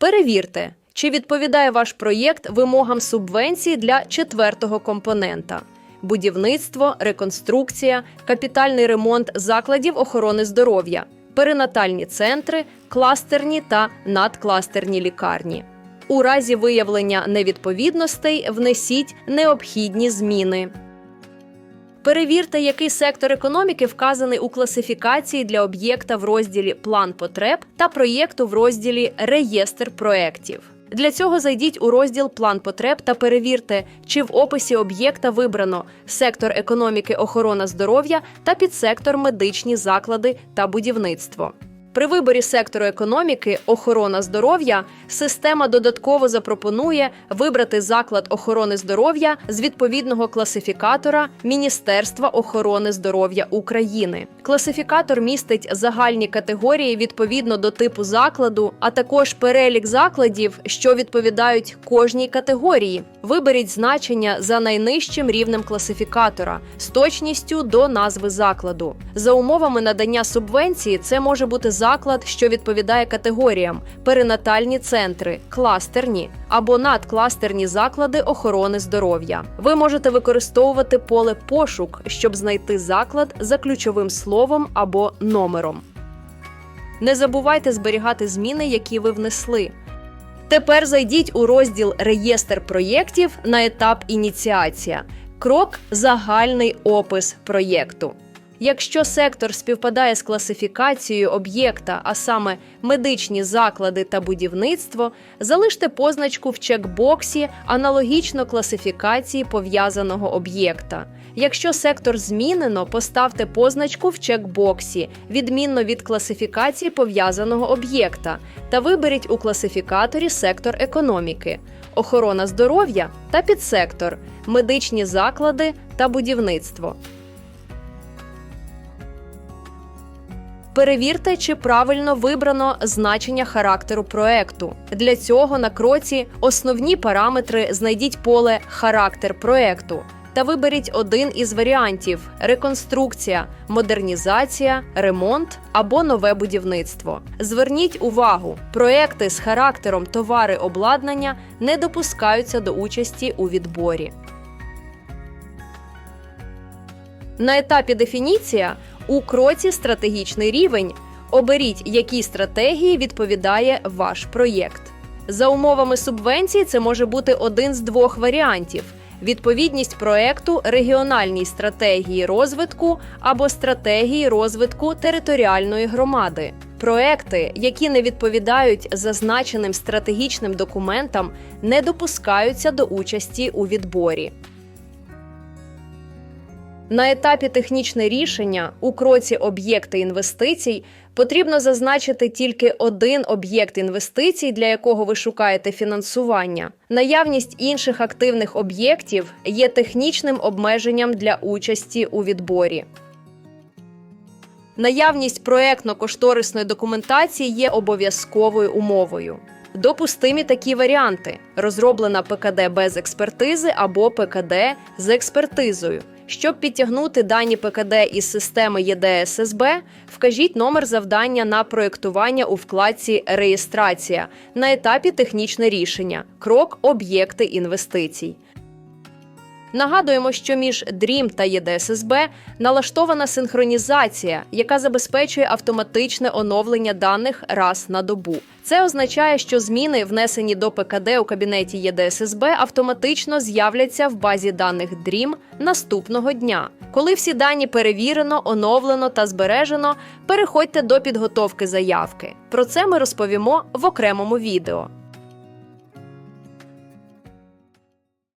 Перевірте, чи відповідає ваш проєкт вимогам субвенції для четвертого компонента: будівництво, реконструкція, капітальний ремонт закладів охорони здоров'я, перинатальні центри, кластерні та надкластерні лікарні. У разі виявлення невідповідностей внесіть необхідні зміни. Перевірте, який сектор економіки вказаний у класифікації для об'єкта в розділі План потреб та проєкту в розділі Реєстр проєктів. Для цього зайдіть у розділ План потреб та перевірте, чи в описі об'єкта вибрано сектор економіки охорона здоров'я та підсектор медичні заклади та будівництво. При виборі сектору економіки охорона здоров'я система додатково запропонує вибрати заклад охорони здоров'я з відповідного класифікатора Міністерства охорони здоров'я України. Класифікатор містить загальні категорії відповідно до типу закладу, а також перелік закладів, що відповідають кожній категорії. Виберіть значення за найнижчим рівнем класифікатора з точністю до назви закладу. За умовами надання субвенції, це може бути заклад, що відповідає категоріям: перинатальні центри, кластерні або надкластерні заклади охорони здоров'я. Ви можете використовувати поле пошук, щоб знайти заклад за ключовим словом або номером. Не забувайте зберігати зміни, які ви внесли. Тепер зайдіть у розділ Реєстр проєктів на етап ініціація. Крок загальний опис проєкту. Якщо сектор співпадає з класифікацією об'єкта, а саме медичні заклади та будівництво, залиште позначку в чекбоксі аналогічно класифікації пов'язаного об'єкта. Якщо сектор змінено, поставте позначку в чекбоксі відмінно від класифікації пов'язаного об'єкта та виберіть у класифікаторі сектор економіки, охорона здоров'я та підсектор, медичні заклади та будівництво. Перевірте, чи правильно вибрано значення характеру проекту. Для цього на кроці Основні параметри знайдіть поле Характер проекту та виберіть один із варіантів: реконструкція, модернізація, ремонт або нове будівництво. Зверніть увагу, проекти з характером товари обладнання не допускаються до участі у відборі. На етапі дефініція у кроці стратегічний рівень. Оберіть, якій стратегії відповідає ваш проєкт. За умовами субвенції це може бути один з двох варіантів: відповідність проекту регіональній стратегії розвитку або стратегії розвитку територіальної громади. Проекти, які не відповідають зазначеним стратегічним документам, не допускаються до участі у відборі. На етапі технічне рішення у кроці об'єкти інвестицій потрібно зазначити тільки один об'єкт інвестицій, для якого ви шукаєте фінансування. Наявність інших активних об'єктів є технічним обмеженням для участі у відборі. Наявність проектно-кошторисної документації є обов'язковою умовою. Допустимі такі варіанти: розроблена ПКД без експертизи або ПКД з експертизою. Щоб підтягнути дані ПКД із системи ЄДССБ, вкажіть номер завдання на проєктування у вкладці Реєстрація на етапі технічне рішення. Крок об'єкти інвестицій. Нагадуємо, що між DREAM та ЄДССБ налаштована синхронізація, яка забезпечує автоматичне оновлення даних раз на добу. Це означає, що зміни, внесені до ПКД у кабінеті ЄДССБ, автоматично з'являться в базі даних DREAM наступного дня. Коли всі дані перевірено, оновлено та збережено, переходьте до підготовки заявки. Про це ми розповімо в окремому відео.